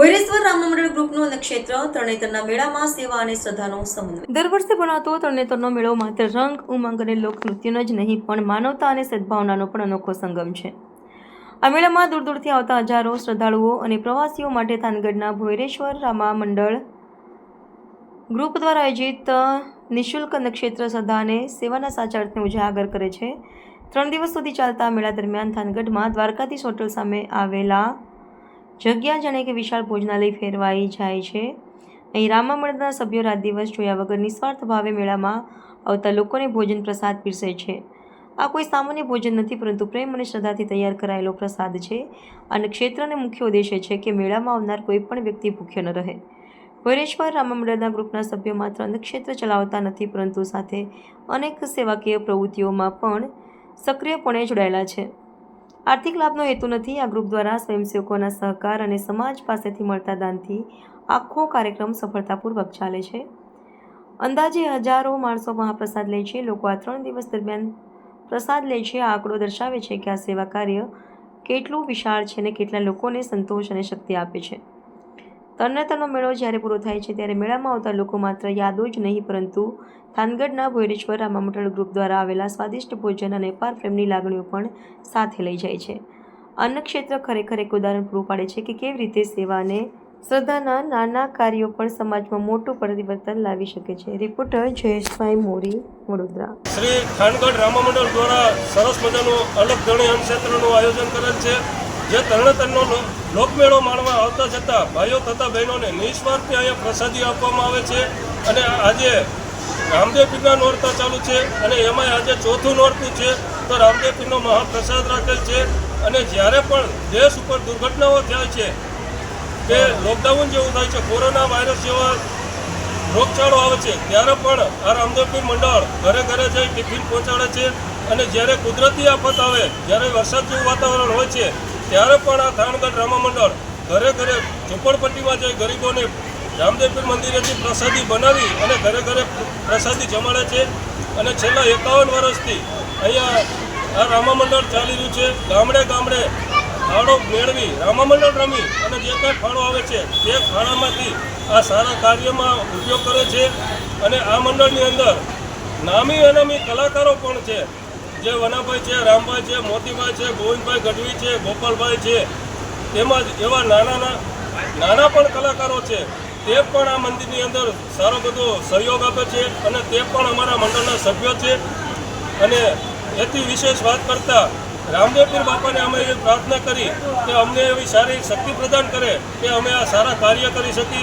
ભૈરેશ્વર રામ મંડળ ગ્રુપનું ક્ષેત્ર તરણેતરના મેળામાં સેવા અને શ્રદ્ધાનો સમન્વય. દર વર્ષે ભણાતો તરણેતરનો મેળો માત્ર રંગ, ઉમંગ અને લોકનૃત્યનો જ નહીં, પણ માનવતા અને સદભાવનાનો પણ અનોખો સંગમ છે. આ મેળામાં દૂર દૂરથી આવતા હજારો શ્રદ્ધાળુઓ અને પ્રવાસીઓ માટે થાનગઢના ભૈરેશ્વર રામા મંડળ ગ્રુપ દ્વારા આયોજિત નિઃશુલ્ક નક્ષત્ર અને સેવાના સાચા અર્થને ઉજાગર કરે છે. ત્રણ દિવસ સુધી ચાલતા મેળા દરમિયાન થાનગઢમાં દ્વારકાધીશ હોટલ સામે આવેલા જગ્યા જાણે કે વિશાળ ભોજનાલય ફેરવાઈ જાય છે. અહીં રામા મંડળના સભ્યો રાત દિવસ જોયા વગર નિસ્વાર્થ ભાવે મેળામાં આવતા લોકોને ભોજન પ્રસાદ પીરસે છે. આ કોઈ સામાન્ય ભોજન નથી, પરંતુ પ્રેમ અને શ્રદ્ધાથી તૈયાર કરાયેલો પ્રસાદ છે. અને ક્ષેત્રને મુખ્ય ઉદ્દેશ્ય છે કે મેળામાં આવનાર કોઈ પણ વ્યક્તિ ભૂખ્યો ન રહે. ભરેશ્વર રામામંડળના ગ્રુપના સભ્યો માત્ર નક્ષત્ર ચલાવતા નથી, પરંતુ સાથે અનેક સેવાકીય પ્રવૃત્તિઓમાં પણ સક્રિયપણે જોડાયેલા છે. આર્થિક લાભનો હેતુ નથી. આ ગ્રુપ દ્વારા સ્વયંસેવકોના સહકાર અને સમાજ પાસેથી મળતા દાનથી આખો કાર્યક્રમ સફળતાપૂર્વક ચાલે છે. અંદાજે હજારો માણસો મહાપ્રસાદ લે છે. લોકો આ ત્રણ દિવસ દરમિયાન પ્રસાદ લે છે. આ આંકડો દર્શાવે છે કે આ સેવા કાર્ય કેટલું વિશાળ છે અને કેટલા લોકોને સંતોષ અને શક્તિ આપે છે. તરણેતરનો મેળો જ્યારે પૂરો થાય છે ત્યારે મેળામાં આવતા લોકો માત્ર યાદો જ નહીં, પરંતુ થાનગઢના ભૈરેશ્વર રામા મંડળ ગ્રુપ દ્વારા આવેલા સ્વાદિષ્ટ ભોજન અને અપાર પ્રેમની લાગણીઓ પણ સાથે લઈ જાય છે. અન્ન ક્ષેત્ર ખરેખર એક ઉદાહરણ પૂરું પાડે છે કે કેવી રીતે સેવા અને શ્રદ્ધાના નાના કાર્યો પણ સમાજમાં મોટું પરિવર્તન લાવી શકે છે. રિપોર્ટર જયેશભાઈ મોરી, વડોદરા. શ્રી ખાનગઢ રામામંડળ દ્વારા સરસ મજાનું અલગ ધણી અન્નક્ષેત્રનું આયોજન કરેલ છે. જે તરણેતરનો લોકમેળો માણવા આવતા જતા ભાઈઓ તથા બહેનોને નિસ્વાર્થે અહીંયા પ્રસાદી આપવામાં આવે છે અને આજે રામદેવ પીરના નોરતા ચાલુ છે અને એમાં આજે ચોથું નોરતું છે તો રામદેવ પીરનો મહાપ્રસાદ રાખેલ છે અને જ્યારે પણ દેશ ઉપર દુર્ઘટનાઓ થાય છે કે લોકડાઉન જેવું થાય છે, કોરોના વાયરસ જેવા રોગચાળો આવે છે, ત્યારે પણ આ રામદેવપીર મંડળ ઘરે ઘરે જઈ ટિફિન પહોંચાડે છે અને જ્યારે કુદરતી આફત આવે, જ્યારે વરસાદ જેવું વાતાવરણ હોય છે ત્યારે પણ આ થાણગઢ રામા મંડળ ઘરે ઘરે ઝુંપડપટ્ટીમાં જઈ ગરીબોને રામદેવપીર મંદિરેથી પ્રસાદી બનાવી અને ઘરે ઘરે પ્રસાદી જમાડે છે. અને છેલ્લા એકાવન વર્ષથી અહીંયા આ રામા મંડળ ચાલી રહ્યું છે. ગામડે ગામડે ફાળો મેળવી રામા મંડળ રમી અને જે કાંઈ ફાળો આવે છે તે ફાળામાંથી આ સારા કાર્યમાં ઉપયોગ કરે છે. અને આ મંડળની અંદર નામી અનામી કલાકારો પણ છે. જે વનાભાઈ છે, રામભાઈ છે, મોતીભાઈ છે, ગોવિંદભાઈ ગઢવી છે, ગોપાલભાઈ છે, તેમજ એવા નાના નાના પણ કલાકારો છે. તે પણ આ મંદિરની અંદર સારો બધો સહયોગ આપે છે અને તે પણ અમારા મંડળના સભ્યો છે. અને એથી વિશેષ વાત કરતાં રામદેવપીર બાપાને અમે એવી પ્રાર્થના કરી કે અમને એવી સારી શક્તિ પ્રદાન કરે કે અમે આ સારા કાર્ય કરી શકી